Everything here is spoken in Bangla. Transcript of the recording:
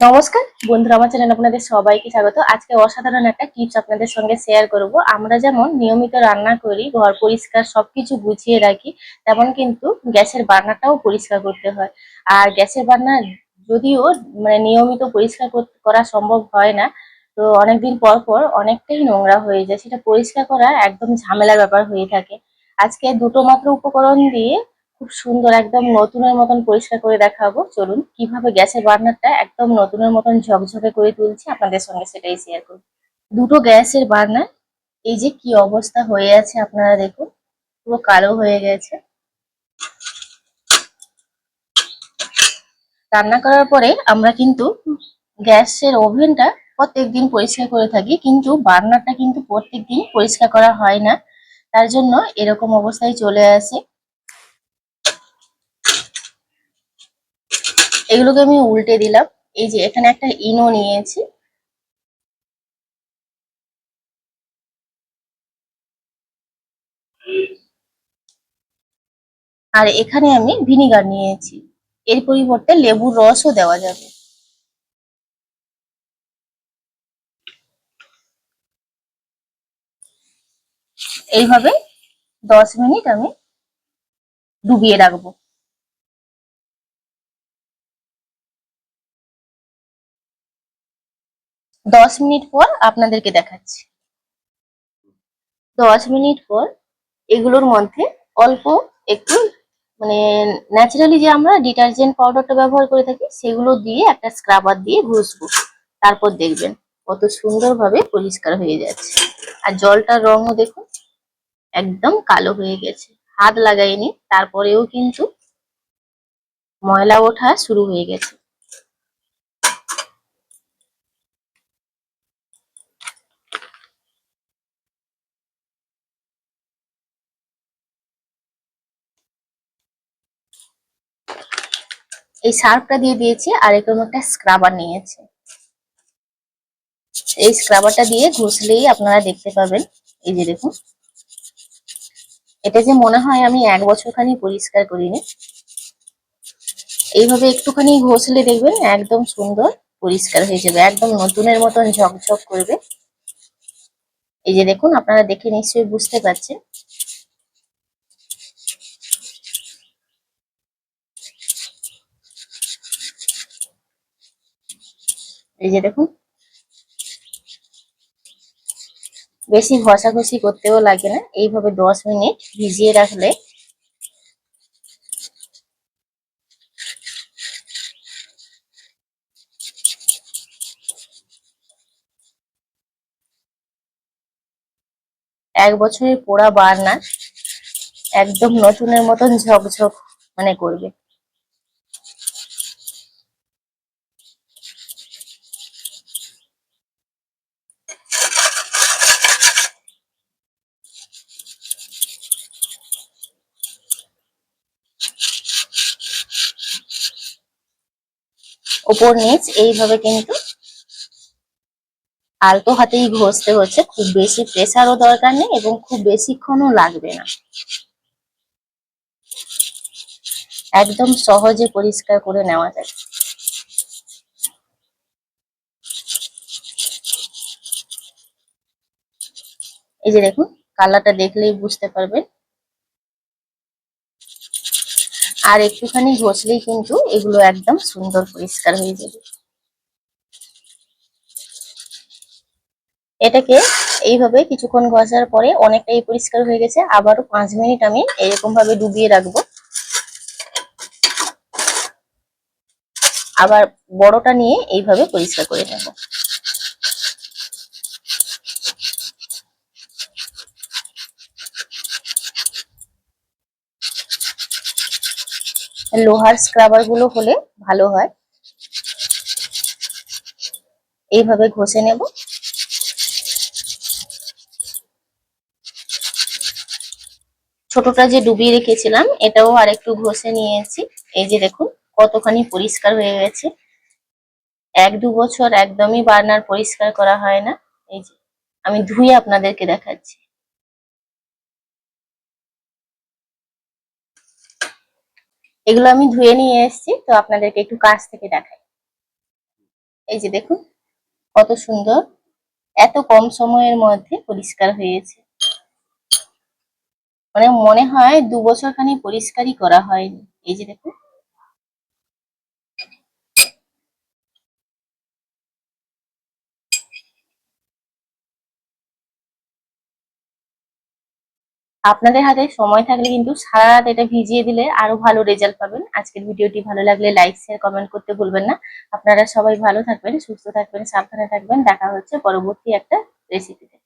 নমস্কার, বন্ধুরা, আমার চ্যানেল আপনাদের সবাইকে স্বাগত। আজকে অসাধারণ একটা টিপস আপনাদের সঙ্গে শেয়ার করব। আমরা যেমন নিয়মিত রান্না করি, ঘর পরিষ্কার, সবকিছু গুছিয়ে রাখি, তেমন কিন্তু গ্যাসের বার্নারটাও পরিষ্কার করতে হয়। আর গ্যাসের বার্নার যদিও মানে নিয়মিত পরিষ্কার কর- করা সম্ভব হয় না, তো অনেকদিন পর পর অনেকটাই নোংরা হয়ে যায়। সেটা পরিষ্কার করা একদম ঝামেলার ব্যাপার হয়ে থাকে। আজকে দুটো মাত্র উপকরণ দিয়ে খুব সুন্দর, একদম নতুনের মতন পরিষ্কার করে দেখাবো। চলুন, কীভাবে গ্যাসের বার্নারটা একদম নতুনের মতন ঝকঝকে করে তুলছি আপনাদের সঙ্গে সেটাই শেয়ার করব। দুটো গ্যাসের বার্নার, এই যে কি অবস্থা হয়ে আছে আপনারা দেখুন, পুরো কালো হয়ে গেছে। রান্না করার পরে আমরা কিন্তু গ্যাসের ওভেনটা প্রত্যেক দিন পরিষ্কার করে থাকি, কিন্তু বার্নারটা কিন্তু প্রত্যেক দিন পরিষ্কার করা হয় না। তার জন্য এরকম অবস্থায় চলে আসে। এগুলোকে আমি উল্টে দিলাম। এই যে এখানে একটা ইনো নিয়েছি। আর এখানে আমি ভিনিগার নিয়েছি। এর পরিবর্তে লেবুর রসও দেওয়া যাবে। এইভাবে দশ মিনিট আমি ডুবিয়ে রাখব। দশ মিনিট পর আপনাদেরকে দেখাচ্ছি। দশ মিনিট পর এগুলোর মধ্যে অল্প একটু মানে ন্যাচারালি যে আমরা ডিটারজেন্ট পাউডারটা ব্যবহার করে থাকি, সেগুলো দিয়ে একটা স্ক্রাবার দিয়ে ঘষবো। তারপর দেখবেন কত সুন্দরভাবে পরিষ্কার হয়ে যাচ্ছে। আর জলটার রঙও দেখুন, একদম কালো হয়ে গেছে। হাত লাগাইনি, তারপরেও কিন্তু ময়লা ওঠা শুরু হয়ে গেছে। এই সার্ফটা দিয়ে দিয়েছি আর এরকম একটা স্ক্রাবার নিয়েছি। এই স্ক্রাবারটা দিয়ে ঘষলেই আপনারা দেখতে পাবেন। এই যে দেখুন। এটা যে মনে হয় আমি এক বছর খানি পরিষ্কার করিনি। এইভাবে একটুখানি ঘষলে দেখবেন একদম সুন্দর পরিষ্কার হয়ে যাবে। একদম নতুনের মতন ঝকঝক করবে। এই যে দেখুন, আপনারা দেখে নিশ্চয়ই বুঝতে পারছেন। এই যে দেখুন। বেশি ঘষাঘষি করতেও লাগে না, এইভাবে দশ মিনিট ভিজিয়ে রাখলে। এক বছরের পোড়া বার্নার একদম নতুনের মতন ঝকঝক মানে করবে। ওপর নিচ, এইভাবে কিন্তু আলতো হাতেই ঘষতে হচ্ছে। খুব বেশি প্রেসারও দরকার নেই এবং খুব বেশিক্ষণও লাগবে না। একদম সহজে পরিষ্কার করে নেওয়া যায়। এই যে দেখুন, কালারটা দেখলেই বুঝতে পারবেন। আর একটুখানি ঘষলেই কিন্তু এগুলো একদম সুন্দর পরিষ্কার হয়ে যাবে। এটাকে এইভাবে কিছুক্ষণ ঘষার পরে অনেকটাই পরিষ্কার হয়ে গেছে। আবারও পাঁচ মিনিট আমি এরকম ভাবে ডুবিয়ে রাখব। আবার বড়টা নিয়ে এইভাবে পরিষ্কার করে নেব। লোহার স্ক্রাবারগুলো হলে ভালো হয়। এইভাবে ঘষে নেব। ছোটটা যে ডুবিয়ে রেখেছিলাম, এটাও আর একটু ঘষে নিয়েছি। এই যে দেখুন, কতখানি পরিষ্কার হয়ে গেছে। এক দু বছর একদমই বার্নার পরিষ্কার করা হয় না। এই যে, আমি ধুয়ে আপনাদেরকে দেখাচ্ছি। এগুলো আমি ধুয়ে নিয়ে এসেছি, তো আপনাদেরকে একটু কাছ থেকে দেখাই। এই যে দেখুন, কত সুন্দর, এত কম সময়ের মধ্যে পরিষ্কার হয়েছে। মানে মনে হয় দু বছর খানি পরিষ্কারই করা হয়নি। এই যে দেখুন আপনাদের হাতে সময় থাকলে কিন্তু সারা রাত এটা ভিজিয়ে দিলে আরও ভালো রেজাল্ট পাবেন। আজকের ভিডিওটি ভালো লাগলে লাইক শেয়ার কমেন্ট করতে ভুলবেন না। আপনারা সবাই ভালো থাকবেন, সুস্থ থাকবেন, সাবধানে থাকবেন। দেখা হচ্ছে পরবর্তী একটা রেসিপিতে